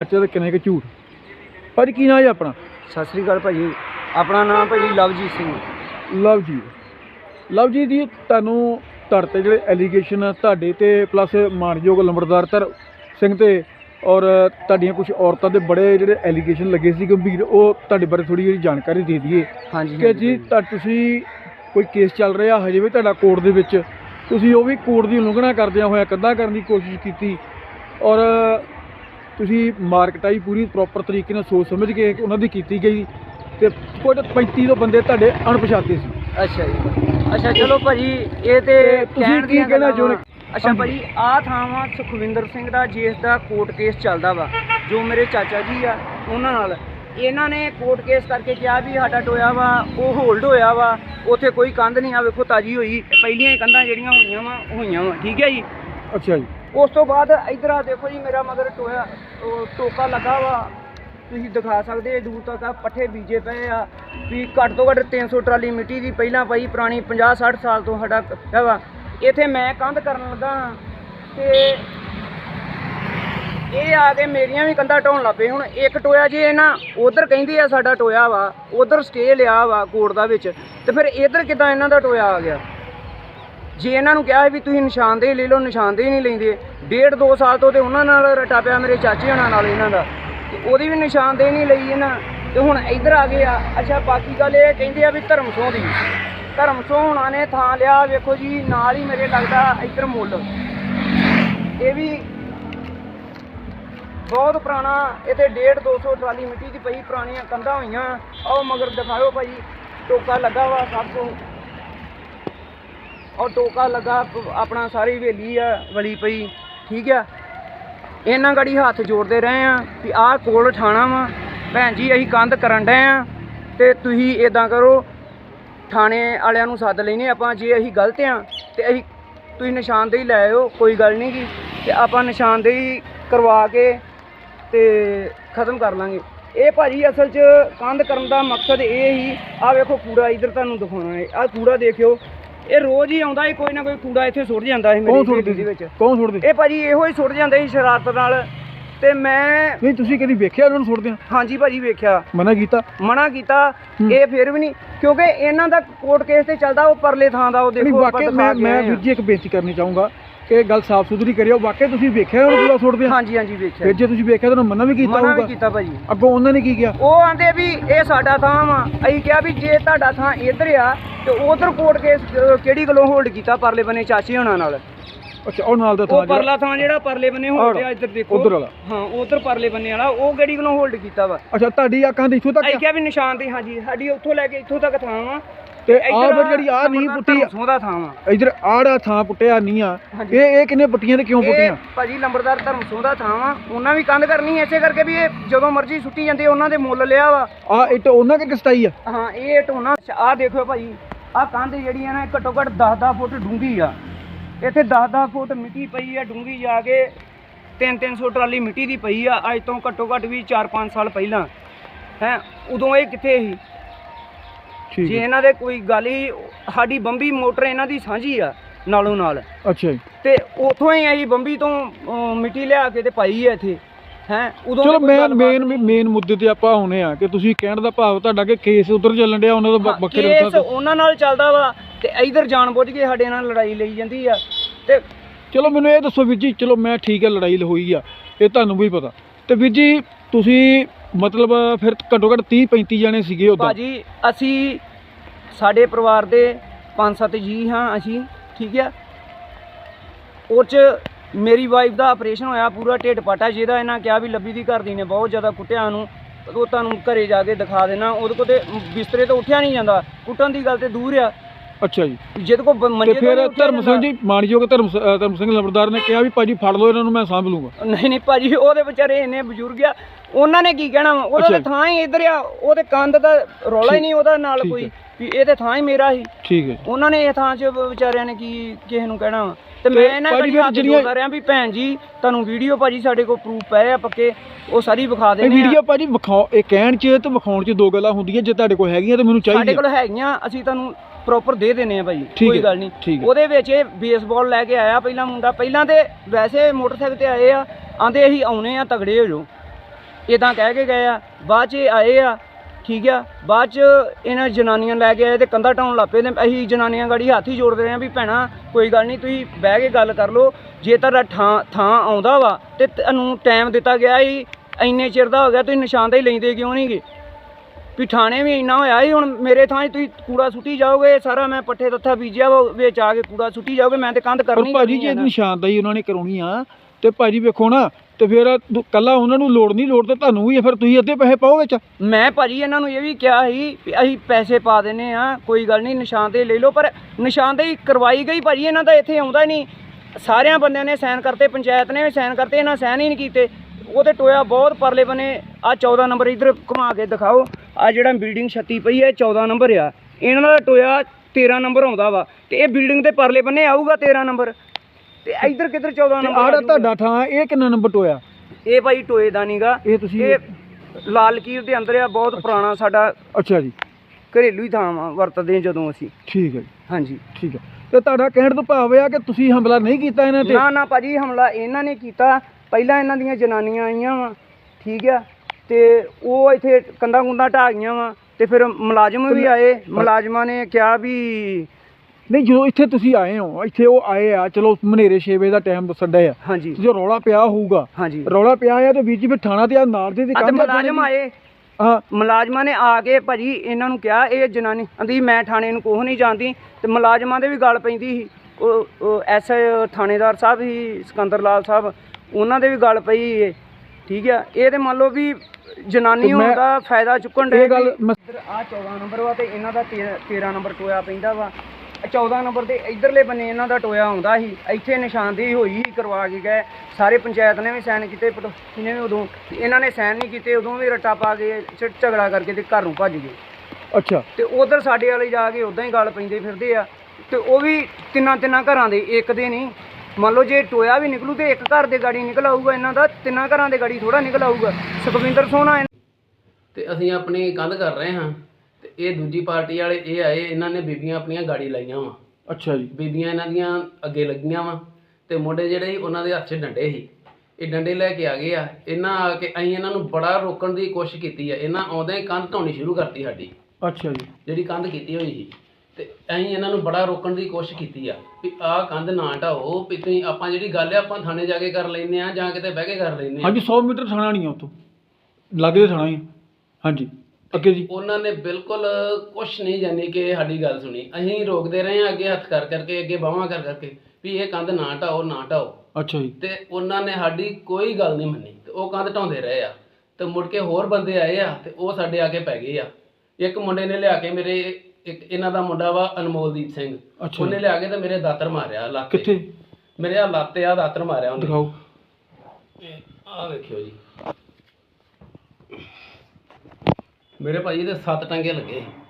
ਸੱਚ ਤੇ ਕਿੰਨੇ ਕੁ ਝੂਠ? ਭਾਜੀ ਕੀ ਨਾਂ ਹੈ ਆਪਣਾ? ਸਤਿ ਸ੍ਰੀ ਅਕਾਲ ਭਾਜੀ। ਆਪਣਾ ਨਾਮ ਭਾਜੀ ਲਵਜੀਤ ਸਿੰਘ। ਲਵਜੀਤ। ਲਵਜੀਤ ਜੀ ਤੁਹਾਨੂੰ ਤੁਹਾਡੇ ਤੇ ਜਿਹੜੇ ਐਲੀਗੇਸ਼ਨ ਤੁਹਾਡੇ ਤੇ ਪਲੱਸ ਮਾਨਯੋਗ ਲੰਬੜਦਾਰ ਧਰ ਸਿੰਘ ਤੇ ਔਰ ਤੁਹਾਡੀਆਂ ਕੁਝ ਔਰਤਾਂ ਦੇ ਬੜੇ ਜਿਹੜੇ ਐਲੀਗੇਸ਼ਨ ਲੱਗੇ ਸੀ ਗੰਭੀਰ ਉਹ ਤੁਹਾਡੇ ਬਾਰੇ ਥੋੜੀ ਜਿਹੀ ਜਾਣਕਾਰੀ ਦੇ ਦਈਏ। ਹਾਂਜੀ ਕਿ ਜੀ ਤਾਂ ਤੁਸੀਂ ਕੋਈ ਕੇਸ ਚੱਲ ਰਿਹਾ ਹਜੇ ਵੀ ਤੁਹਾਡਾ ਕੋਰਟ ਦੇ ਵਿੱਚ? ਤੁਸੀਂ ਉਹ ਵੀ ਕੋਰਟ ਦੀ ਉਲੰਘਣਾ ਕਰਦਿਆਂ ਹੋਇਆ ਕੱਦਾ ਕਰਨ ਦੀ ਕੋਸ਼ਿਸ਼ ਕੀਤੀ ਔਰ ਤੁਸੀਂ ਮਾਰਕਟਾਈ ਪੂਰੀ ਪ੍ਰੋਪਰ ਤਰੀਕੇ ਨਾਲ ਸੋਚ ਸਮਝ ਕੇ ਉਹਨਾਂ ਦੀ ਕੀਤੀ ਗਈ ਤੇ ਕੁਝ 35 ਤੋਂ ਬੰਦੇ ਤੁਹਾਡੇ ਅਣਪਛਾਤੇ ਸੀ। ਅੱਛਾ ਜੀ। ਅੱਛਾ ਚਲੋ ਭਾਜੀ ਇਹ ਤੇ ਤੁਸੀਂ ਕਹਿਣ ਕੀ ਕਹਿਣਾ ਚਾਹੁੰਦੇ? ਅੱਛਾ। ਭਾਜੀ ਆਹ ਥਾਂ ਵਾ ਸੁਖਵਿੰਦਰ ਸਿੰਘ ਦਾ ਜਿਸ ਦਾ ਕੋਰਟ ਕੇਸ ਚੱਲਦਾ ਵਾ ਜੋ ਮੇਰੇ ਚਾਚਾ ਜੀ ਆ ਉਹਨਾਂ ਨਾਲ। ਇਹਨਾਂ ਨੇ ਕੋਰਟ ਕੇਸ ਕਰਕੇ ਕਿਹਾ ਵੀ ਸਾਡਾ ਟੋਇਆ ਵਾ ਉਹ ਹੋਲਡ ਹੋਇਆ ਵਾ ਉੱਥੇ ਕੋਈ ਕੰਧ ਨਹੀਂ ਆ ਵੇਖੋ ਤਾਜੀ ਹੋਈ। ਪਹਿਲੀਆਂ ਹੀ ਕੰਧਾਂ ਜਿਹੜੀਆਂ ਹੋਈਆਂ ਵਾ ਹੋਈਆਂ ਵਾ ਠੀਕ ਹੈ ਜੀ? ਅੱਛਾ ਜੀ। ਉਸ ਤੋਂ ਬਾਅਦ ਇਧਰ ਆ ਦੇਖੋ ਜੀ, ਮੇਰਾ ਮਗਰ ਟੋਇਆ ਉਹ ਟੋਕਾ ਲੱਗਾ ਵਾ। ਤੁਸੀਂ ਦਿਖਾ ਸਕਦੇ ਦੂਰ ਤੱਕ ਆ, ਪੱਠੇ ਬੀਜੇ ਪਏ ਆ। ਵੀ ਘੱਟ ਤੋਂ ਘੱਟ 300 ਟਰਾਲੀ ਮਿੱਟੀ ਦੀ ਪਹਿਲਾਂ ਪਈ, ਪੁਰਾਣੀ 50 60 ਸਾਲ ਤੋਂ ਸਾਡਾ ਪਿਆ ਵਾ। ਇੱਥੇ ਮੈਂ ਕੰਧ ਕਰਨ ਲੱਗਾ ਹਾਂ ਤੇ ਇਹ ਆ ਕੇ ਮੇਰੀਆਂ ਵੀ ਕੰਧਾਂ ਢਾਉਣ ਲੱਗ ਪਏ ਹੁਣ। ਇੱਕ ਟੋਇਆ ਜੇ ਨਾ ਉਧਰ ਕਹਿੰਦੇ ਆ ਸਾਡਾ ਟੋਇਆ ਵਾ, ਉਧਰ ਸਟੇ ਲਿਆ ਵਾ ਕੋਰਟ ਦਾ ਵਿੱਚ। ਤੇ ਫਿਰ ਇਧਰ ਕਿਦਾਂ ਇਹਨਾਂ ਦਾ ਟੋਇਆ ਆ ਗਿਆ? ਜੇ ਇਹਨਾਂ ਨੂੰ ਕਿਹਾ ਵੀ ਤੁਸੀਂ ਨਿਸ਼ਾਨਦੇਹੀ ਲੈ ਲਓ ਨਿਸ਼ਾਨਦੇਹੀ ਨਹੀਂ ਲੈਂਦੇ। ਡੇਢ ਦੋ ਸਾਲ ਤੋਂ ਤੇ ਉਹਨਾਂ ਨਾਲ ਰਟਾ ਪਿਆ ਮੇਰੇ ਚਾਚੇ ਹਣਾ ਨਾਲ ਇਹਨਾਂ ਦਾ। ਤੇ ਉਹਦੀ ਵੀ ਨਿਸ਼ਾਨਦੇਹੀ ਨਹੀਂ ਲਈ ਇਹਨਾਂ। ਤੇ ਹੁਣ ਇੱਧਰ ਆ ਗਏ ਆ। ਅੱਛਾ, ਬਾਕੀ ਗੱਲ ਇਹ ਕਹਿੰਦੇ ਆ ਵੀ ਧਰਮਸੋਂ ਦੀ। ਧਰਮਸੋਂ ਹੁਣਾਂ ਨੇ, ਥਾਂ ਲਿਆ, ਵੇਖੋ ਜੀ, ਨਾਲ ਹੀ ਮੇਰੇ ਲੱਗਦਾ ਇੱਧਰ ਮੁੱਲ। ਇਹ ਵੀ ਬਹੁਤ ਪੁਰਾਣਾ ਇਹਦੇ 1.5 200 ਟਰਾਲੀ ਮਿੱਟੀ ਦੀ ਪਈ, ਪੁਰਾਣੀਆਂ ਕੰਧਾਂ ਹੋਈਆਂ। ਆਓ ਮਗਰ ਦਿਖਾਓ ਭਾਈ, ਟੋਕਾ ਲੱਗਾ ਵਾ ਸਭ ਤੋਂ ਔਰ ਟੋਕਾ ਲੱਗਾ, ਆਪਣਾ ਸਾਰੀ ਹਵੇਲੀ ਆ, ਵਲੀ ਪਈ, ਠੀਕ ਆ? ਇਹਨਾਂ ਗੜੀ ਹੱਥ ਜੋੜਦੇ ਰਹੇ ਆ ਵੀ ਆਹ ਕੋਲ ਠਾਣਾ ਵਾ। ਭੈਣ ਜੀ, ਅਸੀਂ ਕੰਧ ਕਰਨ ਡਏ ਆ ਤੇ ਤੁਸੀਂ ਇਦਾਂ ਕਰੋ ਥਾਣੇ ਵਾਲਿਆਂ ਨੂੰ ਸੱਦ ਲੈਨੇ ਆਪਾਂ, ਜੇ ਅਸੀਂ ਗਲਤ ਆ ਤੇ ਅਸੀਂ ਤੁਸੀਂ ਨਿਸ਼ਾਨਦੇਹੀ ਲੈ ਆਇਓ, ਕੋਈ ਗੱਲ ਨਹੀਂ ਗੀ। ਤੇ ਆਪਾਂ ਨਿਸ਼ਾਨਦੇਹੀ ਕਰਵਾ ਕੇ ਤੇ ਖਤਮ ਕਰ ਲਾਂਗੇ। ਇਹ ਭਾਜੀ ਅਸਲ 'ਚ ਕੰਧ ਕਰਨ ਦਾ ਮਕਸਦ ਇਹ ਹੀ ਆ ਵੇਖੋ ਕੂੜਾ ਇਧਰ ਤੁਹਾਨੂੰ ਦਿਖਾਉਣਾ ਹੈ। ਆ ਕੂੜਾ ਦੇਖਿਓ ਇਹ ਰੋਜ਼ ਹੀ ਆਉਂਦਾ ਹੈ ਕੋਈ ਨਾ ਕੋਈ ਕੂੜਾ ਇੱਥੇ ਸੁੱਟ ਜਾਂਦਾ ਹੈ ਕੌਣ ਮੇਰੀ ਸੁੱਟਦੇ ਦੇ ਵਿੱਚ। ਕੌਣ ਸੁੱਟਦੇ? ਇਹ ਭਾਜੀ ਇਹੋ ਹੀ ਸੁੱਟ ਜਾਂਦੇ ਸੀ ਸ਼ਰਾਰਤ ਨਾਲ। ਤੇ ਮੈਂ ਨਹੀਂ ਤੁਸੀਂ ਕਦੀ ਵੇਖਿਆ ਉਹਨਾਂ ਨੂੰ ਸੁੱਟਦਿਆਂ? ਹਾਂਜੀ ਭਾਜੀ ਵੇਖਿਆ। ਮਨਾ ਕੀਤਾ? ਮਨਾ ਕੀਤਾ। ਇਹ ਫਿਰ ਵੀ ਨਹੀਂ ਕਿਉਂਕਿ ਇਹਨਾਂ ਦਾ ਕੋਰਟ ਕੇਸ ਤੇ ਚੱਲਦਾ ਉਹ ਪਰਲੇ ਥਾਂ ਦਾ ਉਹ ਦੇਖੋ ਵਾਕਿਆ ਮੈਂ ਮੈਂ ਆਏ ਵੀਰ ਹਾਂ। ਜੀ ਇੱਕ ਬੇਨਤੀ ਕਰਨੀ ਚਾਹੂੰਗਾ। ਕਿ ਗੱਲ ਸਾਫ਼ ਸੁਥਰੀ ਕਰਿਓ। ਵਾਕਿਆ ਤੁਸੀਂ ਵੇਖਿਆ ਉਹਨੂੰ ਪੂਰਾ ਸੁੱਟਦਿਆਂ ਹਾਂਜੀ ਹਾਂਜੀ ਵੇਖਿਆ। ਫਿਰ ਜੇ ਤੁਸੀਂ ਵੇਖਿਆ ਤਾਂ ਉਹਨੂੰ ਮਨਾ ਵੀ ਕੀਤਾ ਮਨਾ ਵੀ ਹੋਊਗਾ। ਕੀਤਾ ਭਾਜੀ। ਅੱਗੋਂ ਉਹਨਾਂ ਨੇ ਕੀ ਕਿਹਾ? ਉਹ ਆਂਦੇ ਵੀ ਇਹ ਸਾਡਾ ਥਾਂ ਵਾ। ਅਸੀਂ ਕਿਹਾ ਵੀ ਜੇ ਤੁਹਾਡਾ ਥਾਂ ਇੱਧਰ ਆ ਤੇ ਉਧਰ ਕੋਰਟ ਕੇਸ ਅਹ, ਕਿਹੜੀ ਗੱਲੋਂ ਹੋਲਡ ਕੀਤਾ ਪਰਲੇ ਬੰਨੇ ਚਾਚੀ ਹੋਣਾ ਨਾਲ? ਅੱਛਾ ਉਹ ਨਾਲ ਦਾ ਉਹ ਥਾਂ ਜਿਹੜਾ ਪਰਲਾ ਥਾਂ ਜਿਹੜਾ ਪਰਲੇ ਬੰਨੇ ਹੋਲਡ ਆ ਇੱਧਰ ਦੇਖੋ। ਉੱਧਰ ਵਾਲਾ। ਹਾਂ ਉਧਰ ਪਰਲੇ ਬੰਨੇ ਵਾਲਾ ਉਹ ਕਿਹੜੀ ਗੱਲੋਂ ਹੋਲਡ ਕੀਤਾ ਵਾ? ਅੱਛਾ ਤੁਹਾਡੀ ਅੱਖਾਂ ਦੀ ਇੱਥੋਂ ਤੱਕ ਅਸੀਂ ਕਿਹਾ ਵੀ ਨਿਸ਼ਾਨ ਤੇ ਹਾਂਜੀ ਸਾਡੀ ਉੱਥੋਂ ਲੈ ਕੇ ਇੱਥੋਂ ਤੱਕ ਥਾਂ ਵਾ। ਤੇ ਆਹ ਫਿਰ ਜਿਹੜੀ ਆਹ ਨਹੀਂ ਪੁੱਟੀ ਸੋਦਾ ਥਾਂ ਵਾ। ਇਧਰ ਆੜਾ ਥਾਂ ਪੁੱਟਿਆ ਨਹੀਂ ਆ। ਹਾਂਜੀ। ਇਹ ਇਹ ਕਿੰਨੇ ਪੁੱਟੀਆਂ ਤੇ ਕਿਉਂ ਇਹ ਪੁੱਟੀਆਂ? ਭਾਜੀ ਲੰਬੜਦਾਰ ਧਰਮਸੋਂ ਦਾ ਥਾਂ ਵਾ। ਉਹਨਾਂ ਵੀ ਕੰਧ ਕਰਨੀ ਐਸੇ ਕਰਕੇ ਵੀ ਇਹ ਜਦੋਂ ਮਰਜ਼ੀ ਸੁੱਟੀ ਜਾਂਦੇ ਉਹਨਾਂ ਦੇ ਮੁੱਲ ਲਿਆ ਵਾ। ਆ ਇੱਟ ਉਹਨਾਂ ਕੇ ਕਿਸਤਾਈ ਆ। ਹਾਂ ਇਹ ਟੋਨਾ ਆਹ ਦੇਖੋ ਭਾਜੀ ਆਹ ਕੰਧ ਜਿਹੜੀ ਆ ਨਾ ਇਹ ਘੱਟੋ ਘੱਟ 10-10 ਫੁੱਟ ਡੂੰਘੀ ਆ। ਇੱਥੇ 10-10 ਫੁੱਟ ਮਿੱਟੀ ਪਈ ਆ ਡੂੰਘੀ ਜਾ ਕੇ 3-300 ਟਰਾਲੀ ਮਿੱਟੀ ਦੀ ਪਈ ਆ। ਅੱਜ ਤੋਂ ਘੱਟੋ ਘੱਟ ਵੀ 4-5 ਸਾਲ ਪਹਿਲਾਂ। ਹੈ ਉਦੋਂ ਇਹ ਕਿੱਥੇ ਸੀ? ਜੇ ਇਹਨਾਂ ਦੇ ਕੋਈ ਗੱਲ ਹੀ ਸਾਡੀ ਬੰਬੀ ਮੋਟਰ ਇਹਨਾਂ ਦੀ ਸਾਂਝੀ ਆ ਨਾਲੋਂ ਨਾਲ। ਅੱਛਾ ਜੀ। ਤੇ ਉਥੋਂ ਹੀ ਅਸੀਂ ਬੰਬੀ ਤੋਂ ਅਹ, ਮਿੱਟੀ ਲਿਆ ਕੇ ਤੇ ਪਾਈ ਹੈ ਇੱਥੇ। ਹੈ ਉਦੋਂ ਚਲੋ ਕੋਈ ਮੇਨ ਗੱਲਬਾਤ ਮੇਨ ਮੇਨ ਮੁੱਦੇ ਤੇ ਆਪਾਂ ਆਉਨੇ ਆ ਕਿ ਤੁਸੀਂ ਕਹਿਣ ਦਾ ਭਾਵ ਤੁਹਾਡਾ ਕਿ ਕੇਸ ਉਧਰ ਚੱਲਣ ਡਿਆ ਉਹਨਾਂ ਦਾ ਹਾਂ, ਵੱਖਰੇ ਕੇਸ ਉਹਨਾਂ ਨਾਲ ਚੱਲਦਾ ਵਾ ਤੇ ਇਧਰ ਜਾਣਬੁੱਝ ਕੇ ਸਾਡੇ ਨਾਲ ਲੜਾਈ ਲਈ ਜਾਂਦੀ ਆ। ਤੇ ਚਲੋ ਮੈਨੂੰ ਇਹ ਦੱਸੋ ਵੀਰ ਜੀ ਚਲੋ ਮੈਂ ਠੀਕ ਹੈ ਲੜਾਈ ਹੋਈ ਆ ਇਹ ਤੁਹਾਨੂੰ ਵੀ ਪਤਾ। ਤੇ ਵੀਰ ਜੀ ਤੁਸੀਂ ਮਤਲਬ ਫਿਰ ਘੱਟੋ ਘੱਟ 30 35 ਜਣੇ ਸੀਗੇ ਉਦੋਂ। ਭਾਜੀ, ਅਸੀਂ ਸਾਡੇ ਪਰਿਵਾਰ ਦੇ ਪੰਜ ਸੱਤ ਜੀ ਹਾਂ ਅਸੀਂ, ਠੀਕ ਆ। ਉਹ 'ਚ ਮੇਰੀ ਵਾਈਫ ਦਾ ਆਪਰੇਸ਼ਨ ਹੋਇਆ, ਪੂਰਾ ਢਿੱਡ ਪਾਟਾ, ਜਿਹਦਾ ਇਹਨਾਂ ਕਿਹਾ ਵੀ ਲੱਭੀ ਦੀ ਘਰ ਦੀ ਨੇ ਬਹੁਤ ਜ਼ਿਆਦਾ ਕੁੱਟਿਆ ਉਹਨੂੰ ਉਹ ਤੁਹਾਨੂੰ ਘਰੇ ਜਾ ਕੇ ਦਿਖਾ ਦੇਣਾ, ਉਹਦੇ ਕੋਲ ਤੇ ਬਿਸਤਰੇ ਤੋਂ ਉੱਠਿਆ ਨਹੀਂ ਜਾਂਦਾ। ਕੁੱਟਣ ਦੀ ਗੱਲ ਤੇ ਦੂਰ ਆ। ਅੱਛਾ ਜੀ। ਜਿਹਦੇ ਬ- ਤੇ ਮੰਜੇ ਤੋਂ ਫਿਰ ਨਹੀਂ ਉੱਠਿਆ ਧਰਮ ਸਿੰਘ ਜਾਂਦਾ। ਜੀ ਮਾਨਯੋਗ ਧਰਮ ਸ- ਅ, ਧਰਮ ਸਿੰਘ ਲੰਬੜਦਾਰ ਨੇ ਕਿਹਾ ਵੀ ਭਾਜੀ ਫੜ ਲਓ ਇਹਨਾਂ ਨੂੰ ਮੈਂ ਸਾਂਭ ਲੂੰਗਾ ਨਹੀਂ ਨਹੀਂ ਭਾਜੀ ਉਹਦੇ ਵਿਚਾਰੇ ਇੰਨੇ ਬਜ਼ੁਰਗ ਆ ਉਹਨਾਂ ਨੇ ਕੀ ਕਹਿਣਾ ਵਾ? ਉਹਦਾ ਅੱਛਾ ਥਾਂ ਹੀ ਇੱਧਰ ਆ ਉਹਦੇ ਕੰਧ ਦਾ ਰੌਲਾ ਹੀ ਠੀਕ- ਨਹੀਂ ਉਹਦਾ ਨਾਲ ਠੀਕ ਕੋਈ ਹੈ। ਵੀ ਇਹ ਤੇ ਥਾਂ ਹੀ ਮੇਰਾ ਸੀ। ਠੀਕ ਹੈ ਜੀ। ਉਹਨਾਂ ਨੇ ਇਹ ਥਾਂ 'ਚ ਵਿਚਾਰਿਆਂ ਨੇ ਕੀ ਕਿਸੇ ਨੂੰ ਕਹਿਣਾ ਵਾ? ਤੇ ਤੇ ਮੈਂ ਇਹਨਾਂ ਭਾਜੀ ਫਿਰ ਜਿਹੜੀਆਂ- ਜੋੜਦਾ ਰਿਹਾ ਵੀ ਭੈਣ ਜੀ ਤੁਹਾਨੂੰ ਵੀਡੀਓ ਭਾਜੀ ਸਾਡੇ ਕੋਲ ਪ੍ਰੂਫ ਪਏ ਆ ਪੱਕੇ ਉਹ ਸਾਰੀ ਵਿਖਾ ਇਹ ਦੇਣੇ ਵੀਡੀਓ ਆ ਭਾਜੀ ਵਿਖਾਓ ਇਹ ਕਹਿਣ ਚ ਤੇ ਵਿਖਾਉਣ ਚ ਦੋ ਗੱਲਾਂ ਹੁੰਦੀਆਂ ਜੇ ਤੁਹਾਡੇ ਕੋਲ ਹੈਗੀਆਂ ਤੇ ਮੈਨੂੰ ਸਾਡੇ ਕੋਲ ਹੈਗੀਆਂ ਅਸੀਂ ਤੁਹਾਨੂੰ ਪ੍ਰੋਪਰ ਦੇ ਦੇਣੇ ਆ ਭਾਜੀ ਠੀਕ ਕੋਈ ਹੈ, ਗੱਲ ਨਹੀਂ। ਠੀਕ ਹੈ। ਉਹਦੇ ਵਿੱਚ ਇਹ ਬੇਸਬਾਲ ਲੈ ਕੇ ਆਇਆ ਪਹਿਲਾਂ ਮੁੰਡਾ। ਪਹਿਲਾਂ ਤੇ ਵੈਸੇ ਮੋਟਰਸਾਈਕਲ ਤੇ ਆਏ ਆ ਆਂਦੇ ਅਸੀਂ ਆਉਨੇ ਆ ਤਗੜੇ ਹੋ ਜਾਓ। ਇਦਾਂ ਕਹਿ ਕੇ ਗਏ ਆ ਬਾਅਦ 'ਚ ਇਹ ਆਏ ਆ ਠੀਕ ਆ। ਬਾਅਦ 'ਚ ਇਹਨਾਂ ਜਨਾਨੀਆਂ ਲੈ ਕੇ ਆਏ ਤੇ ਕੰਧਾ ਢਾਉਣ ਲੱਪੇ ਤੇ ਅਸੀਂ ਜਨਾਨੀਆਂ ਗਾੜੀ ਹੱਥ ਹੀ ਜੋੜਦੇ ਰਹੇ ਆ ਵੀ ਭੈਣਾ ਕੋਈ ਗੱਲ ਨਹੀਂ ਤੁਸੀਂ ਬਹਿ ਕੇ ਗੱਲ ਕਰ ਲਓ। ਜੇ ਤੁਹਾਡਾ ਥਾਂ ਥਾਂ ਆਉਂਦਾ ਵਾ ਤੇ ਤੁਹਾਨੂੰ ਟਾਈਮ ਦਿੱਤਾ ਗਿਆ ਸੀ ਇੰਨੇ ਚਿਰ ਦਾ ਹੋ ਗਿਆ ਤੁਸੀਂ ਨਿਸ਼ਾਨਦੇਹੀ ਲੈਂਦੇ ਕਿਉਂ ਨਹੀਂਗੇ ਵੀ ਥਾਣੇ ਵੀ ਇੰਨਾ ਹੋਇਆ ਸੀ ਹੁਣ ਮੇਰੇ ਥਾਂ ਤੁਸੀਂ ਕੂੜਾ ਸੁੱਟੀ ਜਾਓਗੇ ਸਾਰਾ ਮੈਂ ਪੱਠੇ ਤੱਥਾ ਬੀਜਿਆ ਵਾ ਵਿੱਚ ਆ ਕੇ ਕੂੜਾ ਸੁੱਟੀ ਜਾਓਗੇ ਮੈਂ ਤੇ ਕੰਧ ਪਰ ਕਰਨੀ ਭਾਜੀ ਕਰਨੀ ਜੇ ਆ ਨਾ। ਨਿਸ਼ਾਨਦਾਈ ਉਹਨਾਂ ਨੇ ਕਰਾਉਣੀ ਆ ਤੇ ਭਾਜੀ ਵੇਖੋ ਨਾ ਤੇ ਫਿਰ ਕੱਲਾ ਉਹਨਾਂ ਨੂੰ ਲੋੜ ਨਹੀਂ ਲੋੜ ਤੇ ਤੁਹਾਨੂੰ ਵੀ ਫਿਰ ਤੁਸੀਂ ਅੱਧੇ ਪੈਸੇ ਪਾਓ ਵਿੱਚ। ਮੈਂ ਭਾਜੀ ਇਹਨਾਂ ਨੂੰ ਇਹ ਵੀ ਕਿਹਾ ਸੀ ਵੀ ਅਸੀਂ ਪੈਸੇ ਪਾ ਦਿੰਨੇ ਆ ਕੋਈ ਗੱਲ ਨਹੀਂ ਨਿਸ਼ਾਨਦੇਹੀ ਲੈ ਲਓ ਪਰ ਨਿਸ਼ਾਨਦੇਹੀ ਕਰਵਾਈ ਗਈ ਭਾਜੀ ਇਹਨਾਂ ਦਾ ਇੱਥੇ ਆਉਂਦਾ ਹੀ ਨਹੀਂ। ਸਾਰਿਆਂ ਬੰਦਿਆਂ ਨੇ ਸਾਈਨ ਕਰਤੇ ਪੰਚਾਇਤ ਨੇ ਵੀ ਸਾਈਨ ਕਰਤੇ ਇਹਨਾਂ ਸਾਈਨ ਹੀ ਨਹੀਂ ਕੀਤੇ। ਉਹ ਤੇ ਟੋਇਆ ਬਹੁਤ ਪਰਲੇ ਬਨੇ ਆ 14 ਨੰਬਰ ਇਧਰ ਘੁਮਾ ਕੇ ਦਿਖਾਓ। ਆ ਜਿਹੜਾ ਬਿਲਡਿੰਗ 36 ਪਈ ਹੈ 14 ਨੰਬਰ ਆ। ਇਹਨਾਂ ਦਾ ਟੋਇਆ 13 ਨੰਬਰ ਆਉਂਦਾ ਵਾ ਤੇ ਇਹ ਬਿਲਡਿੰਗ ਦੇ ਪਰਲੇ ਬੰਨੇ ਆਊਗਾ 13 ਨੰਬਰ। ਤੇ ਇਧਰ ਕਿੱਧਰ 14 ਤੇ ਨੰਬਰ ਆਹ ਆ ਜਿਹੜਾ ਜਾਊਗਾ? ਤੁਹਾਡਾ ਥਾਂ ਇਹ ਕਿੰਨਾ ਨੰਬਰ ਟੋਇਆ? ਇਹ ਭਾਈ ਟੋਏ ਦਾ ਨਹੀਂਗਾ ਇਹ ਤੁਸੀਂ ਇਹ ਲਾਲ ਕੀਰ ਦੇ ਅੰਦਰ ਆ ਬਹੁਤ ਪੁਰਾਣਾ ਸਾਡਾ ਅੱਛਾ ਜੀ। ਘਰੇਲੂ ਹੀ ਥਾਂ ਵਾ ਵਰਤਦੇ ਜਦੋਂ ਅਸੀਂ। ਠੀਕ ਹੈ ਜੀ। ਹਾਂਜੀ। ਠੀਕ ਹੈ। ਤੇ ਤੁਹਾਡਾ ਕਹਿਣ ਤੋਂ ਭਾਵ ਇਹ ਆ ਕਿ ਤੁਸੀਂ ਹਮਲਾ ਨਹੀਂ ਕੀਤਾ ਇਹਨਾਂ ਤੇ? ਨਾ ਨਾ ਭਾਜੀ ਹਮਲਾ ਇਹਨਾਂ ਨੇ ਕੀਤਾ। ਪਹਿਲਾਂ ਇਹਨਾਂ ਦੀਆਂ ਜਨਾਨੀਆਂ ਆਈਆਂ ਵਾ ਠੀਕ ਆ। ਤੇ ਉਹ ਇੱਥੇ ਕੰਧਾਂ ਕੁੰਧਾਂ ਢਾਹ ਗਈਆਂ ਵਾ ਤੇ ਫਿਰ ਮੁਲਾਜ਼ਮ ਵੀ ਆਏ ਮੁਲਾਜ਼ਮਾਂ ਨੇ ਕਿਹਾ ਵੀ ਨਹੀਂ ਜਦੋਂ ਇੱਥੇ ਤੁਸੀਂ ਆਏ ਹੋ ਇੱਥੇ ਉਹ ਆਏ ਆ ਚਲੋ ਮਨੇਰੇ 6 ਵਜੇ ਦਾ ਟਾਈਮ ਦੱਸਣ ਡਏ ਆ। ਹਾਂਜੀ। ਜੋ ਰੌਲਾ ਪਿਆ ਹੋਊਗਾ ਹਾਂਜੀ। ਰੌਲਾ ਪਿਆ ਆ ਤੇ ਵੀਰ ਜੀ ਫਿਰ ਥਾਣਾ ਤੇ ਆ ਨਾਲ ਦੇ ਕੰਧ ਆ ਮੁਲਾਜ਼ਮ। ਆਏ। ਹਾਂ। ਮੁਲਾਜ਼ਮਾਂ ਨੇ ਆ ਕੇ ਭਾਜੀ ਇਹਨਾਂ ਨੂੰ ਕਿਹਾ ਇਹ ਜਨਾਨੀ ਆਂਦੀ ਮੈਂ ਥਾਣੇ ਨੂੰ ਕੋਹ ਨਹੀਂ ਜਾਂਦੀ ਤੇ ਮੁਲਾਜ਼ਮਾਂ ਦੇ ਵੀ ਗੱਲ ਪੈਂਦੀ ਸੀ। ਉਹ ਐਸਆਈ ਥਾਣੇਦਾਰ ਸਾਹਿਬ ਸੀ ਸਿਕੰਦਰ ਲਾਲ ਸਾਹਿਬ ਉਹਨਾਂ ਦੇ ਵੀ ਗੱਲ ਪਈ ਠੀਕ ਆ ਇਹ ਤੇ ਮੰਨ ਲਓ ਵੀ ਜਨਾਨੀ ਹੋਣ ਦਾ ਫਾਇਦਾ ਚੁੱਕਣ ਦੇ ਇਹ ਗੱਲ ਆ 14 ਨੰਬਰ ਵਾ ਤੇ ਇਹਨਾਂ ਦਾ 13 ਨੰਬਰ ਟੋਇਆ ਪੈਂਦਾ ਵਾ। ਆਹ 14 ਨੰਬਰ ਦੇ ਇਧਰਲੇ ਬੰਨੇ ਇਹਨਾਂ ਦਾ ਟੋਇਆ ਆਉਂਦਾ ਸੀ। ਇੱਥੇ ਨਿਸ਼ਾਨਦੇਹੀ ਹੋਈ ਸੀ ਕਰਵਾ ਕੇ ਗਏ। ਸਾਰੇ ਪੰਚਾਇਤ ਨੇ ਵੀ ਸਾਈਨ ਕੀਤੇ ਪਟ- ਇਹਨੇ ਵੀ ਉਦੋਂ। ਇਹਨਾਂ ਨੇ ਸਾਈਨ ਨਹੀਂ ਕੀਤੇ ਉਦੋਂ ਵੀ ਰੱਟਾ ਪਾ ਕੇ ਝਗੜਾ ਕਰਕੇ ਤੇ ਘਰ ਨੂੰ ਭੱਜ ਗਏ। ਅੱਛਾ। ਤੇ ਉਧਰ ਸਾਡੇ ਵਾਲੇ ਜਾ ਕੇ ਉਦਾਂ ਹੀ ਗੱਲ ਪੈਂਦੇ ਫਿਰਦੇ ਆ। ਤੇ ਉਹ ਵੀ ਤਿੰਨਾਂ ਤਿੰਨਾਂ ਘਰਾਂ ਦੇ ਇੱਕ ਦੇ ਨਹੀਂ। ਮੰਨ ਲਓ ਜੇ ਟੋਇਆ ਵੀ ਨਿਕਲੂ ਤੇ ਇੱਕ ਘਰ ਦੇ ਗਾੜੀ ਨਿਕਲ ਆਊਗਾ ਇਹਨਾਂ ਦਾ ਤਿੰਨਾਂ ਘਰਾਂ ਦੇ ਗਾੜੀ ਥੋੜਾ ਨਿਕਲ ਆਊਗਾ। ਸੁਖਵਿੰਦਰ ਸੋਹਣਾ ਤੇ ਅਸੀਂ ਆਪਣੀ ਕੰਧ ਕਰ ਰਹੇ ਹਾਂ ਤੇ ਇਹ ਦੂਜੀ ਪਾਰਟੀ ਵਾਲੇ ਇਹ ਆਏ ਇਹਨਾਂ ਨੇ ਬੀਬੀਆਂ ਆਪਣੀਆਂ ਗਾੜੀ ਲਾਈਆਂ ਵਾ। ਅੱਛਾ ਜੀ। ਬੀਬੀਆਂ ਇਹਨਾਂ ਦੀਆਂ ਅੱਗੇ ਲੱਗੀਆਂ ਵਾ ਤੇ ਮੁੰਡੇ ਜਿਹੜੇ ਸੀ ਉਹਨਾਂ ਦੇ ਹੱਥ 'ਚ ਡੰਡੇ ਸੀ। ਇਹ ਡੰਡੇ ਲੈ ਕੇ ਆ ਗਏ ਆ। ਇਹਨਾਂ ਆ ਕੇ ਅਸੀਂ ਇਹਨਾਂ ਨੂੰ ਬੜਾ ਰੋਕਣ ਦੀ ਕੋਸ਼ਿਸ਼ ਕੀਤੀ ਆ। ਇਹਨਾਂ ਆਉਂਦਿਆਂ ਹੀ ਕੰਧ ਢਾਉਣੀ ਸ਼ੁਰੂ ਕਰਤੀ ਸਾਡੀ। ਅੱਛਾ ਜੀ। ਜਿਹੜੀ ਕੰਧ ਕੀਤੀ ਹੋਈ ਸੀ। ਤੇ ਅਸੀਂ ਇਹਨਾਂ ਨੂੰ ਬੜਾ ਰੋਕਣ ਦੀ ਕੋਸ਼ਿਸ਼ ਕੀਤੀ ਆ ਵੀ ਆਹ ਕੰਧ ਨਾ ਢਾਓ ਵੀ ਤੁਸੀਂ ਆਪਾਂ ਜਿਹੜੀ ਗੱਲ ਆ ਆਪਾਂ ਥਾਣੇ ਜਾ ਕੇ ਕਰ ਲੈਂਦੇ ਆ ਜਾਂ ਕਿਤੇ ਬਹਿ ਕੇ ਕਰ ਲੈਂਦੇ ਆ। ਹਾਂਜੀ 100 ਮੀਟਰ ਥਾਣਾ ਨਹੀਂ ਆ ਉਤੋਂ ਲੱਗਦੇ ਥਾਣਾ ਹੀ ਆ। ਹਾਂਜੀ ਅੱਗੇ ਜੀ। ਉਹਨਾਂ ਨੇ ਬਿਲਕੁਲ ਕੁਛ ਨਹੀਂ ਜਾਣੀ ਕਿ ਸਾਡੀ ਗੱਲ ਸੁਣੀ। ਅਸੀਂ ਰੋਕਦੇ ਰਹੇ ਹਾਂ ਅੱਗੇ ਹੱਥ ਕਰ ਕਰਕੇ ਅੱਗੇ ਬਾਹਾਂ ਕਰ ਕਰਕੇ ਵੀ ਇਹ ਕੰਧ ਨਾ ਢਾਓ ਨਾ ਢਾਓ ਅੱਛਾ ਜੀ। ਤੇ ਉਹਨਾਂ ਨੇ ਸਾਡੀ ਕੋਈ ਗੱਲ ਨਹੀਂ ਮੰਨੀ। ਤੇ ਉਹ ਕੰਧ ਢਾਉਂਦੇ ਰਹੇ ਆ। ਤੇ ਮੁੜ ਕੇ ਹੋਰ ਬੰਦੇ ਆਏ ਆ ਤੇ ਉਹ ਸਾਡੇ ਆ ਕੇ ਪੈ ਗਏ ਆ। ਇੱਕ ਮੁੰਡੇ ਨੇ ਲਿਆ ਕੇ ਮੇਰੇ ਇੱਕ ਇਹਨਾਂ ਦਾ ਮੁੰਡਾ ਵਾ ਅਨਮੋਲਦੀਪ ਸਿੰਘ। ਅੱਛਾ। ਉਹਨੇ ਲਿਆ ਕੇ ਤੇ ਮੇਰੇ ਦਾਤਰ ਮਾਰਿਆ ਲੱਤ। ਤੇ। ਕਿੱਥੇ? ਮੇਰੇ ਆ ਲੱਤ ਆ ਦਾਤਰ ਮਾਰਿਆ ਉਹਨੇ। ਦਿਖਾਓ। ਆ ਵੇਖਿਓ ਜੀ। ਮੇਰੇ ਭਾਜੀ ਦੇ ਸੱਤ ਟਾਂਗੇ ਲੱਗੇ। ਸੀ।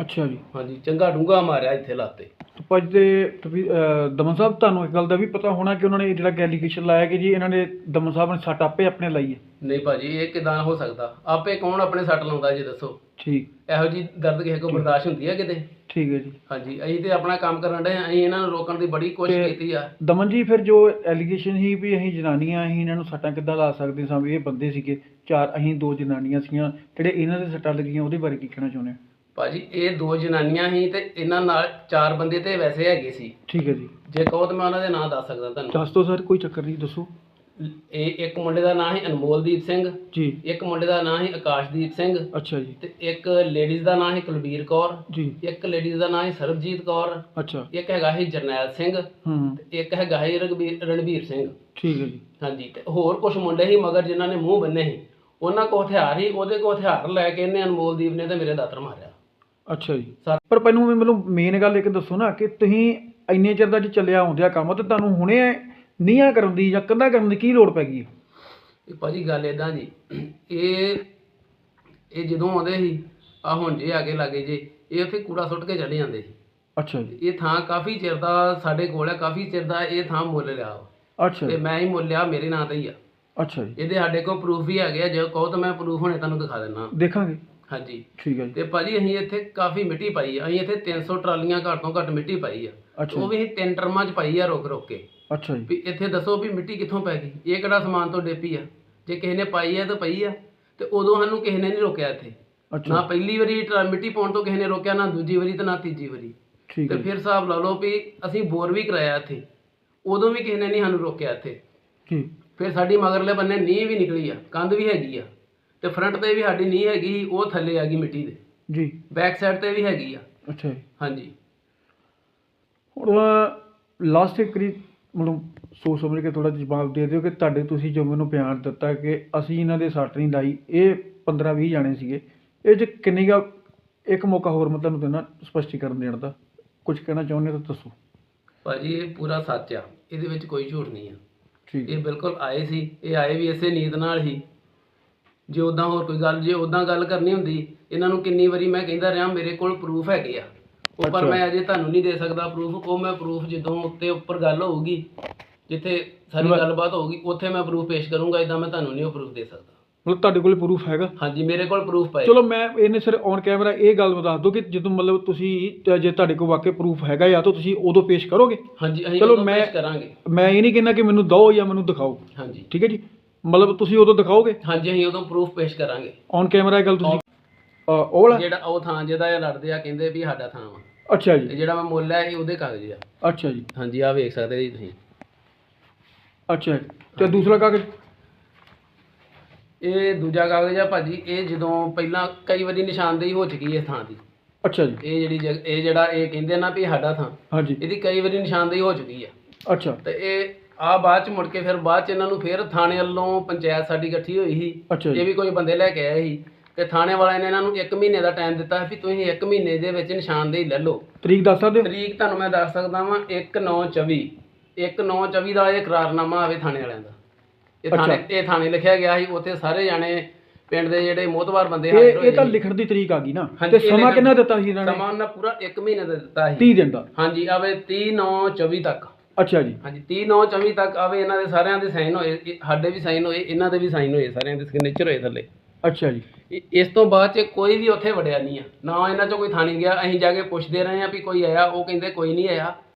ਅੱਛਾ ਜੀ। ਹਾਂਜੀ ਚੰਗਾ ਡੂੰਗਾ ਮਾਰਿਆ ਇੱਥੇ ਲੱਤ ਭਾਜੀ ਤੇ ਅਹ, ਦਮਨ ਸਾਹਿਬ ਤੁਹਾਨੂੰ ਇੱਕ ਗੱਲ ਦਾ ਵੀ ਪਤਾ ਹੋਣਾ ਕਿ ਉਹਨਾਂ ਨੇ ਜਿਹੜਾ ਐਲੀਗੇਸ਼ਨ ਲਾਇਆ ਕਿ ਜੀ ਇਹਨਾਂ ਨੇ ਦਮਨ ਸਾਹਿਬ ਨੇ ਸੱਟ ਆਪੇ ਆਪਣੇ ਲਾਈ ਹੈ? ਨਹੀਂ ਭਾਜੀ ਇਹ ਕਿਦਾਂ ਹੋ ਸਕਦਾ? ਆਪੇ ਕੌਣ ਆਪਣੇ ਸੱਟ ਲਾਉਂਦਾ ਜੀ ਦੱਸੋ? ਠੀਕ। ਇਹੋ ਜੀ ਦਰਦ ਕਿਸੇ ਕੋ ਬਰਦਾਸ਼ਤ ਹੁੰਦੀ ਹੈ ਕਿਤੇ? ਠੀਕ ਹੈ ਜੀ। ਹਾਂਜੀ ਅਸੀਂ ਤੇ ਆਪਣਾ ਕੰਮ ਕਰਨ ਦੇ ਅਸੀਂ ਇਹਨਾਂ ਨੂੰ ਰੋਕਣ ਦੀ ਬੜੀ ਕੋਸ਼ਿਸ਼ ਤੇ- ਕੀਤੀ ਆ। ਦਮਨ ਜੀ ਫਿਰ ਜੋ ਐਲੀਗੇਸ਼ਨ ਸੀ ਵੀ ਅਸੀਂ ਜਨਾਨੀਆਂ ਅਸੀਂ ਇਹਨਾਂ ਨੂੰ ਸੱਟਾਂ ਕਿੱਦਾਂ ਲਾ ਸਕਦੇ ਸਾਂ ਵੀ ਇਹ ਬੰਦੇ ਸੀਗੇ ਚਾਰ ਅਸੀਂ ਦੋ ਜਨਾਨੀਆਂ ਸੀਗੀਆਂ ਜਿਹੜੇ ਇਹਨਾਂ ਦੇ ਸੱਟਾਂ ਲੱਗੀਆਂ ਉਹਦੇ ਬਾਰੇ ਕੀ ਕਹਿਣਾ ਚਾਹੁੰਦੇ ਹੋ? ਭਾਜੀ ਇਹ ਦੋ ਜਨਾਨੀਆਂ ਸੀ ਤੇ ਇਹਨਾਂ ਨਾਲ ਚਾਰ ਬੰਦੇ ਤੇ ਵੈਸੇ ਹੈਗੇ ਸੀ। ਠੀਕ ਹੈ ਜੀ। ਜੇ ਕਹੋ ਤਾਂ ਮੈਂ ਉਹਨਾਂ ਦੇ ਨਾਂ ਦੱਸ ਸਕਦਾ ਤੁਹਾਨੂੰ। ਦੱਸ ਦਿਓ ਸਰ ਕੋਈ ਚੱਕਰ ਨਹੀਂ ਦੱਸੋ। ਇਹ ਇੱਕ ਮੁੰਡੇ ਦਾ ਨਾਂ ਹੈ ਅਨਮੋਲਦੀਪ ਸਿੰਘ। ਜੀ। ਇੱਕ ਮੁੰਡੇ ਦਾ ਨਾਂ ਹੈ ਆਕਾਸ਼ਦੀਪ ਸਿੰਘ। ਅੱਛਾ ਜੀ। ਤੇ ਇੱਕ ਲੇਡੀਜ਼ ਦਾ ਨਾਂ ਹੈ ਕੁਲਬੀਰ ਕੌਰ। ਜੀ। ਇੱਕ ਲੇਡੀਜ਼ ਦਾ ਨਾਂ ਹੈ ਸਰਬਜੀਤ ਕੌਰ। ਅੱਛਾ। ਇੱਕ ਹੈਗਾ ਹੈ ਜਰਨੈਲ ਸਿੰਘ। ਹੂੰ ਤੇ ਇੱਕ ਹੈਗਾ ਹੈ ਰਘਬੀਰ ਰਣਬੀਰ ਸਿੰਘ। ਠੀਕ ਹੈ ਜੀ। ਹਾਂਜੀ ਤੇ ਹੋਰ ਕੁਝ ਮੁੰਡੇ ਸੀ ਮਗਰ ਜਿਨ੍ਹਾਂ ਨੇ ਮੂੰਹ ਬੰਨੇ ਸੀ। ਉਹਨਾਂ ਕੋਲ ਹਥਿਆਰ ਸੀ ਉਹਦੇ ਕੋਲ ਹਥਿਆਰ ਲੈ ਕੇ ਇਹਨੇ ਅਨਮੋਲਦੀਪ ਨੇ ਤੇ ਮੇਰੇ ਦਾਤਰ ਮਾਰਿਆ। ਅੱਛਾ ਜੀ। ਸਰ- ਪਰ ਪਹਿਲਾਂ ਮੈਨੂੰ ਮੇਨ ਗੱਲ ਇੱਕ ਦੱਸੋ ਨਾ ਕਿ ਤੁਸੀਂ ਇੰਨੇ ਚਿਰ ਦਾ ਜੇ ਚੱਲਿਆ ਆਉਂਦਿਆ ਕੰਮ ਤੇ ਤੁਹਾਨੂੰ ਹੁਣੇ ਨੀਹਾਂ ਕਰਨ ਦੀ ਜਾਂ ਕੰਧਾ ਕਰਨ ਦੀ ਕੀ ਲੋੜ ਪੈ ਗਈ? ਇਹ ਭਾਜੀ ਗੱਲ ਇਦਾਂ ਜੀ ਇਹ ਇਹ ਜਦੋਂ ਆਉਂਦੇ ਸੀ ਆ ਹੁਣ ਜੇ ਆਗੇ ਲਾਗੇ ਜੇ ਇਹ ਉੱਥੇ ਕੂੜਾ ਸੁੱਟ ਕੇ ਚਲੇ ਜਾਂਦੇ ਸੀ। ਅੱਛਾ ਜੀ। ਇਹ ਥਾਂ ਕਾਫੀ ਚਿਰ ਦਾ ਸਾਡੇ ਕੋਲ ਹੈ ਕਾਫੀ ਚਿਰ ਦਾ ਇਹ ਥਾਂ ਮੁੱਲ ਲਿਆ ਵਾ। ਅੱਛਾ ਤੇ ਜੀ ਮੈਂ ਹੀ ਮੁੱਲ ਲਿਆ ਮੇਰੇ ਨਾਂ ਤੇ ਹੀ ਆ। ਅੱਛਾ ਜੀ। ਇਹਦੇ ਸਾਡੇ ਕੋਲ ਪ੍ਰੂਫ ਵੀ ਹੈਗੇ ਆ ਜੇ ਕਹੋ ਤਾਂ ਮੈਂ ਪ੍ਰੂਫ ਹੁਣੇ ਤੁਹਾਨੂੰ ਦਿਖਾ ਦਿੰਦਾ। ਦੇਖਾਂਗੇ। ਹਾਂਜੀ। ਠੀਕ ਹੈ ਜੀ। ਤੇ ਭਾਜੀ ਅਸੀਂ ਇੱਥੇ ਕਾਫੀ ਮਿੱਟੀ ਪਾਈ ਆ। ਅਸੀਂ ਇੱਥੇ 300 ਟਰਾਲੀਆਂ ਘੱਟ ਤੋਂ ਘੱਟ ਮਿੱਟੀ ਪਾਈ ਆ। ਅੱਛਾ ਉਹ ਵੀ ਅਸੀਂ ਤਿੰਨ ਟਰਮਾਂ 'ਚ ਪਾਈ ਆ ਰੁਕ ਰੁਕ ਕੇ। ਅੱਛਾ ਜੀ। ਵੀ ਇੱਥੇ ਦੱਸੋ ਵੀ ਮਿੱਟੀ ਕਿੱਥੋਂ ਪੈ ਗਈ? ਇਹ ਕਿਹੜਾ ਸਮਾਨ ਤੋਂ ਡੇਪੀ ਆ? ਜੇ ਕਿਸੇ ਨੇ ਪਾਈ ਆ ਤਾਂ ਪਈ ਆ। ਤੇ ਉਦੋਂ ਸਾਨੂੰ ਕਿਸੇ ਨੇ ਨਹੀਂ ਰੋਕਿਆ ਇੱਥੇ। ਨਾ ਅੱਛਾ ਪਹਿਲੀ ਵਾਰੀ ਟਰਾ- ਮਿੱਟੀ ਪਾਉਣ ਤੋਂ ਕਿਸੇ ਨੇ ਰੋਕਿਆ ਨਾ ਦੂਜੀ ਵਾਰੀ ਤੇ ਨਾ ਤੀਜੀ ਵਾਰੀ। ਠੀਕ ਤੇ ਹੈ ਫਿਰ ਹਿਸਾਬ ਲਾ ਲਓ ਵੀ ਅਸੀਂ ਬੋਰ ਵੀ ਕਰਾਇਆ ਇੱਥੇ। ਉਦੋਂ ਵੀ ਕਿਸੇ ਨੇ ਨਹੀਂ ਸਾਨੂੰ ਰੋਕਿਆ ਇੱਥੇ। ਜੀ ਫਿਰ ਸਾਡੀ ਮਗਰਲੇ ਬੰਨੇ ਨੀਂਹ ਵੀ ਨਿਕਲੀ ਆ। ਕੰਧ ਵੀ ਹੈਗੀ ਆ। ਤੇ ਫਰੰਟ ਤੇ ਵੀ ਸਾਡੀ ਨੀਂਹ ਹੈਗੀ ਉਹ ਥੱਲੇ ਆ ਗਈ ਮਿੱਟੀ ਦੇ। ਜੀ। ਬੈਕ ਸਾਈਡ ਤੇ ਵੀ ਹੈਗੀ ਆ। ਅੱਛਾ ਜੀ। ਹਾਂਜੀ। ਹੁਣ ਲਾਸਟ ਇੱਕ ਵਾਰੀ ਮਤਲਬ ਸੋਚ ਸਮਝ ਕੇ ਥੋੜਾ ਜਵਾਬ ਦੇ ਦਿਓ ਕਿ ਤੁਹਾਡੇ ਤੁਸੀਂ ਜੋ ਮੈਨੂੰ ਬਿਆਨ ਦਿੱਤਾ ਕਿ ਅਸੀਂ ਇਹਨਾਂ ਦੇ ਸੱਟ ਨਹੀਂ ਲਾਈ ਇਹ 15 20 ਜਾਣੇ ਸੀਗੇ। ਇਹ ਚ ਕਿੰਨੀ ਗਾ ਇੱਕ ਮੌਕਾ ਹੋਰ ਮੈਂ ਤੁਹਾਨੂੰ ਦੇਣਾ ਸਪਸ਼ਟੀਕਰਨ ਦੇਣ ਦਾ। ਕੁਝ ਕਹਿਣਾ ਚਾਹੁੰਦੇ ਹੋ ਤਾਂ ਦੱਸੋ। ਭਾਜੀ ਇਹ ਪੂਰਾ ਸੱਚ ਆ। ਇਹਦੇ ਵਿੱਚ ਕੋਈ ਝੂਠ ਨਹੀਂ ਆ। ਠੀਕ। ਇਹ ਬਿਲਕੁਲ ਆਏ ਸੀ। ਇਹ ਆਏ ਵੀ ਇਸੇ ਨੀਤ ਨਾਲ ਹੀ। ਜੇ ਉਦਾਂ ਹੋਰ ਕੋਈ ਗੱਲ ਜੇ ਉਦਾਂ ਗੱਲ ਕਰਨੀ ਹੁੰਦੀ ਇਹਨਾਂ ਨੂੰ ਕਿੰਨੀ ਵਾਰੀ ਮੈਂ ਕਹਿੰਦਾ ਰਿਹਾ ਮੇਰੇ ਕੋਲ ਪ੍ਰੂਫ ਹੈਗੇ ਆ। ਉਹ ਪਰ। ਮੈਂ ਅਜੇ ਤੁਹਾਨੂੰ ਨਹੀਂ ਦੇ ਸਕਦਾ ਪ੍ਰੂਫ ਉਹ ਮੈਂ ਪ੍ਰੂਫ ਜਦੋਂ ਉੱਤੇ ਉੱਪਰ ਗੱਲ ਹੋਊਗੀ ਜਿੱਥੇ ਸਾਰੀ ਗੱਲਬਾਤ ਹੋਊਗੀ ਉੱਥੇ ਮੈਂ ਪ੍ਰੂਫ ਪੇਸ਼ ਕਰੂੰਗਾ ਇਦਾਂ ਮੈਂ ਤੁਹਾਨੂੰ ਨਹੀਂ ਉਹ ਪ੍ਰੂਫ ਦੇ ਸਕਦਾ। ਮਤਲਬ ਤੁਹਾਡੇ ਕੋਲ ਪ੍ਰੂਫ ਹੈਗਾ? ਹਾਂਜੀ ਮੇਰੇ ਕੋਲ ਪ੍ਰੂਫ ਪਏ। ਚਲੋ ਮੈਂ ਇਹਨੇ ਸਿਰ ਔਨ ਕੈਮਰਾ ਇਹ ਗੱਲ ਦੱਸ ਦਿਓ ਕਿ ਜਦੋਂ ਮਤਲਬ ਤੁਸੀਂ ਜੇ ਤੁਹਾਡੇ ਕੋਲ ਵਾਕਈ ਪ੍ਰੂਫ ਹੈਗਾ ਜਾਂ ਤਾਂ ਤੁਸੀਂ ਉਦੋਂ ਪੇਸ਼ ਕਰੋਗੇ? ਹਾਂਜੀ ਅਸੀਂ ਚਲੋ ਮੈਂ- ਪੇਸ਼ ਕਰਾਂਗੇ। ਮੈਂ ਇਹ ਨਹੀਂ ਕਹਿੰਦਾ ਕਿ ਮੈਨੂੰ ਦਿਓ ਜਾਂ ਮੈਨੂੰ ਦਿਖਾਓ। ਹਾਂਜੀ। ਠੀਕ ਹੈ ਜੀ? ਮਤਲਬ ਤੁਸੀਂ ਉਦੋਂ ਦਿਖਾਓਗੇ? ਹਾਂਜੀ ਅਸੀਂ ਉਦੋਂ ਪ੍ਰੂਫ ਪੇਸ਼ ਕਰਾਂਗੇ। ਔਨ ਕੈਮਰਾ ਇਹ ਗੱਲ ਤੁਸੀਂ ਅ, ਉਹ ਵਾਲਾ? ਜਿਹੜਾ ਉਹ ਥਾਂ ਜਿਹਦਾ ਇਹ ਲੜਦੇ ਆ ਕਹਿੰਦੇ ਵੀ ਸਾਡਾ ਥਾਂ ਵਾ। ਅੱਛਾ ਜੀ। ਜਿਹੜਾ ਮੈਂ ਮੁੱਲ ਹੈ ਇਹ ਉਹਦੇ ਕਾਗਜ਼ ਆ। ਅੱਛਾ ਜੀ। ਹਾਂਜੀ ਆ ਵੇਖ ਸਕਦੇ ਜੀ ਤੁਸੀਂ। ਅੱਛਾ ਜੀ। ਤੇ ਦੂਸਰਾ ਕਾਗਜ਼? ਇਹ ਦੂਜਾ ਕਾਗਜ਼ ਆ ਭਾਜੀ ਇਹ ਜਦੋਂ ਪਹਿਲਾਂ ਕਈ ਵਾਰੀ ਨਿਸ਼ਾਨਦੇਹੀ ਹੋ ਚੁੱਕੀ ਹੈ ਥਾਂ ਦੀ। ਅੱਛਾ ਜੀ। ਇਹ ਜਿਹੜੀ ਜਗ- ਇਹ ਜਿਹੜਾ ਇਹ ਕਹਿੰਦੇ ਨਾ ਵੀ ਸਾਡਾ ਥਾਂ। ਹਾਂਜੀ। ਇਹਦੀ ਕਈ ਵਾਰੀ ਨਿਸ਼ਾਨਦੇਹੀ ਹੋ ਚੁੱਕੀ ਆ। ਅੱਛਾ। ਤੇ ਇਹ ਆ ਬਾਅਦ ਚ ਮੁੜ ਕੇ ਫਿਰ ਬਾਅਦ ਚ ਇਹਨਾਂ ਨੂੰ ਫਿਰ ਥਾਣੇ ਵੱਲੋਂ ਪੰਚਾਇਤ ਸਾਡੀ ਇਕੱਠੀ ਹੋਈ ਸੀ। ਅੱਛਾ ਇਹ ਵੀ ਕੋਈ ਬੰਦੇ ਲੈ ਕੇ ਆਏ ਸੀ ਤੇ ਥਾਣੇ ਵਾਲਿਆਂ ਨੇ ਇਹਨਾਂ ਨੂੰ 1 ਮਹੀਨੇ ਦਾ ਟਾਈਮ ਦਿੱਤਾ ਵੀ ਤੁਸੀਂ 1 ਮਹੀਨੇ ਦੇ ਵਿੱਚ ਨਿਸ਼ਾਨਦੇਹੀ ਲੈ ਲਓ। ਤਰੀਕ ਦੱਸ ਸਕਦੇ ਹੋ? ਤਰੀਕ ਤੁਹਾਨੂੰ ਮੈਂ ਦੱਸ ਸਕਦਾ ਵਾਂ 1924 1924 ਦਾ ਇਹ ਇਕਰਾਰਨਾਮਾ ਆਵੇ ਥਾਣੇ ਵਾਲਿਆਂ ਦਾ। ਇਹ ਅੱਛਾ। ਥਾਣੇ ਇਹ ਥਾਣੇ ਲਿਖਿਆ ਗਿਆ ਸੀ ਉੱਥੇ ਸਾਰੇ ਜਾਣੇ ਪਿੰਡ ਦੇ ਜਿਹੜੇ ਮੋਤਬਾਰ ਬੰਦੇ ਹਾਜ਼ਰ ਇਹ ਹੋਏ ਇਹ ਤਾਂ। ਲਿਖਣ ਦੀ ਤਰੀਕ ਆ ਗਈ ਨਾ। ਹਾਂਜੀ, ਤੇ ਇਹ ਸਮਾਂ ਲਿਖਣ- ਕਿੰਨਾ ਦਿੱਤਾ ਸੀ ਇਹਨਾਂ ਨੇ? ਸਮਾਂ ਉਹਨਾਂ ਪੂਰਾ 1 ਮਹੀਨੇ ਦਾ ਦਿੱਤਾ ਸੀ। 30 ਦਿਨ ਦਾ। ਹਾਂਜੀ ਆਵੇ 30 9 24 ਤੱਕ। ਅੱਛਾ ਜੀ। ਹਾਂਜੀ 30 9 24 ਤੱਕ ਆਵੇ ਇਹਨਾਂ ਦੇ ਸਾਰਿਆਂ ਦੇ ਸਾਈਨ ਹੋਏ ਇਹ- ਸਾਡੇ ਵੀ ਸਾਈਨ ਹੋਏ ਇਹਨਾਂ ਦੇ ਵੀ ਸਾਈਨ ਹੋਏ ਸਾਰਿਆਂ ਦੇ ਸਿਗਨੇਚਰ ਹੋਏ ਥੱਲੇ। ਅੱਛਾ ਜੀ। ਇ- ਇਸ ਤੋਂ ਬਾਅਦ ਚ ਕੋਈ ਵੀ ਉੱਥੇ ਵੜਿਆ ਨਹੀਂ ਆ। ਨਾ ਇਹਨਾਂ ਚੋਂ ਕੋਈ ਥਾਣੇ ਗਿਆ ਅਸੀਂ ਜਾ ਕੇ ਪੁੱਛਦੇ ਰਹੇ ਆ ਵੀ ਕੋਈ ਆਇਆ ਉਹ ਕਹਿੰਦੇ ਕੋਈ ਨਹੀਂ ਆਇਆ।